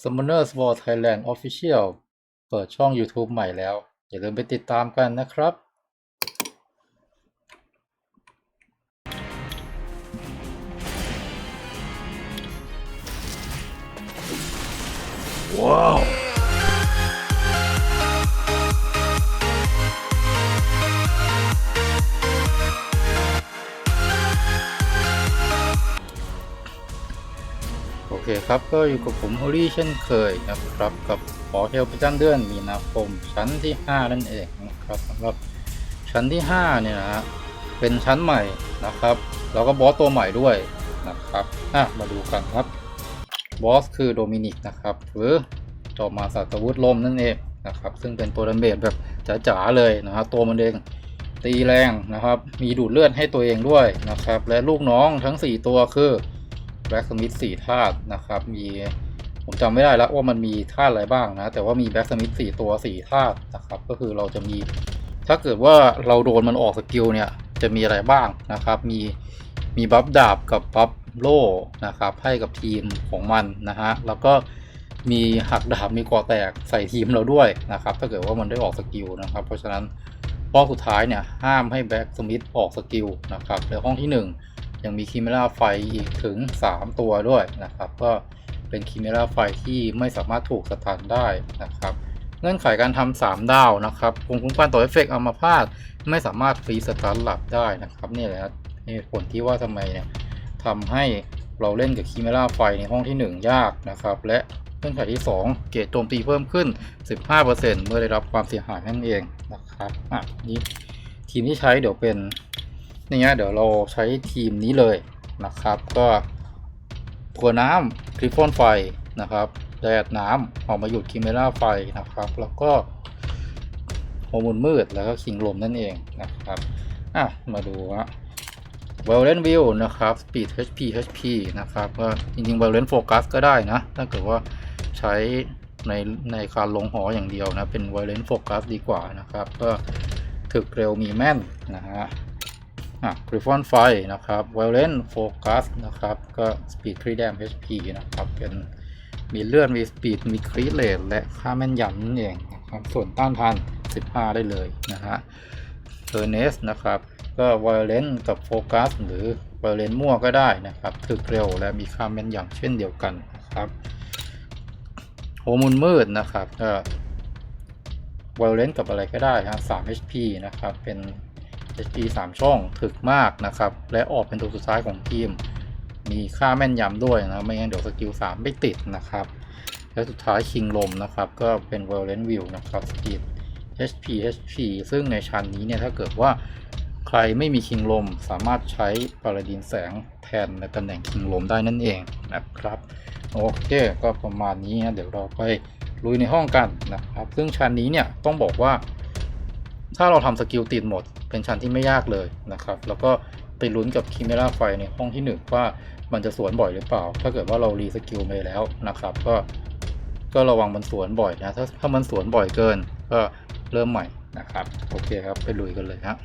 Summoners War Thailand Official เปิดช่อง YouTube ใหม่แล้ว อย่าลืมไปติดตามกันนะครับ ว้าว เคครับก็อยู่กับผมโฮลี่เช่นเคยนะครับ กับขอเทลประจำเดือนมีนาคมชั้นที่ 5 นั่นเองนะครับสำหรับชั้นที่ 5 เนี่ยนะฮะเป็นชั้นใหม่นะครับ แล้วก็บอสตัวใหม่ด้วยนะครับอะมาดูกันครับบอสคือโดมินิกนะครับหรือจอมาสัตวุธลมนั่นเองนะครับ ซึ่งเป็นตัวดันเบดแบบจ๋าๆเลยนะครับตัวมันเองตีแรงนะครับ มีดูดเลือดให้ตัวเองด้วยนะครับ และลูกน้องทั้ง 4 ตัวคือ แบล็กสมิธสี่ธาตุนะครับ มีผมจำไม่ได้แล้วว่ามันมีธาตุอะไรบ้างนะ แต่ว่ามีแบล็กสมิธสี่ตัวสี่ธาตุนะครับ ก็คือเราจะมี ถ้าเกิดว่าเราโดนมันออกสกิลเนี่ย จะมีอะไรบ้างนะครับ มีมีบัฟดาบกับบัฟโล่นะครับ ให้กับทีมของมันนะฮะ แล้วก็มีหักดาบมีกอแตกใส่ทีมเราด้วยนะครับ ถ้าเกิดว่ามันได้ออกสกิลนะครับ เพราะฉะนั้นป้อสุดท้ายเนี่ยห้ามให้แบ็กสมิธออกสกิลนะครับในห้องที่ 1 ยังมีคิเมราไฟอีกถึง 3 ตัวด้วยนะครับ ก็เป็นคิเมราไฟที่ไม่สามารถถูกสถานได้นะครับ เงื่อนไขการทำสามดาวนะครับภูมิคุ้มกันต่อเอฟเฟกต์อัมพาตไม่สามารถฟรีสตาร์หลับได้นะครับนี่แหละเหตุผลที่ว่าทำไมเนี่ยทำให้เราเล่นกับคิเมราไฟในห้องที่ 1 ยากนะครับ และเงื่อนไขที่ 2 เกรดโจมตีเพิ่มขึ้น 15%เมื่อได้รับความเสียหายนั่นเองนะครับอะนี่ทีมที่ใช้เดี๋ยวเป็น นี่ฮะเดี๋ยวเราใช้ทีมนี้เลยนะครับ ก็ถัวน้ำคลิฟอนไฟนะครับแดดน้ำออกมาหยุดคิเมราไฟนะครับ แล้วก็โฮอร์โมนมืดแล้วก็คิงลมนั่นเองนะครับอะมาดูฮะ v i o l e n t View นะครับ Speed HP HP นะครับก็จริงๆ Violent Focus ก็ได้นะ ถ้าเกิดว่าใช้ในในการลงหออย่างเดียวนะ เป็น Violent Focus ดีกว่านะครับ ก็ถึกเร็วมีแม่นนะฮะ อะ Griffon ไฟนะครับ Violent Focus นะครับ ก็ Speed 3 Dam HP นะครับ เป็นมีเลื่อนมี Speed มี Crit Rate และค่าแม่นยำนั่นเองนะครับ ส่วนต้านทาน 15 ได้เลยนะฮะ t e r n e s นะครับ ก็ Violent กับ Focus หรือ Violent มั่วก็ได้นะครับถึกเร็วและมีค่าแม่นยำเช่นเดียวกันนะครับโฮมุนมืดนะครับก็ Violent กับอะไรก็ได้ฮะ3 HP นะครับ เป็น HP 3 ช่องถึกมากนะครับ และออกเป็นตัวสุดท้ายของทีม มีค่าแม่นยำด้วยนะ ไม่งั้นเดี๋ยวสกิล 3 ไม่ติดนะครับ และสุดท้ายคิงลมนะครับ ก็เป็น Violent View นะครับ Speed HP HP ซึ่งในชั้นนี้เนี่ย ถ้าเกิดว่าใครไม่มีคิงลม สามารถใช้พาราดินแสงแทนในตำแหน่งคิงลมได้นั่นเองนะครับ โอเค ก็ประมาณนี้นะเดี๋ยวเราไปลุยในห้องกันนะครับ ซึ่งชั้นนี้เนี่ยต้องบอกว่า ถ้าเราทำสกิลติดหมด เป็นชั้นที่ไม่ยากเลยนะครับ แล้วก็ไปลุ้นกับคิเมราไฟในห้องที่หนึ่งว่ามันจะสวนบ่อยหรือเปล่า ถ้าเกิดว่าเรารีสกิลไปแล้วนะครับ ก็ก็ระวังมันสวนบ่อยนะ ถ้าถ้ามันสวนบ่อยเกิน ก็เริ่มใหม่นะครับ โอเคครับ ไปลุยกันเลยครับ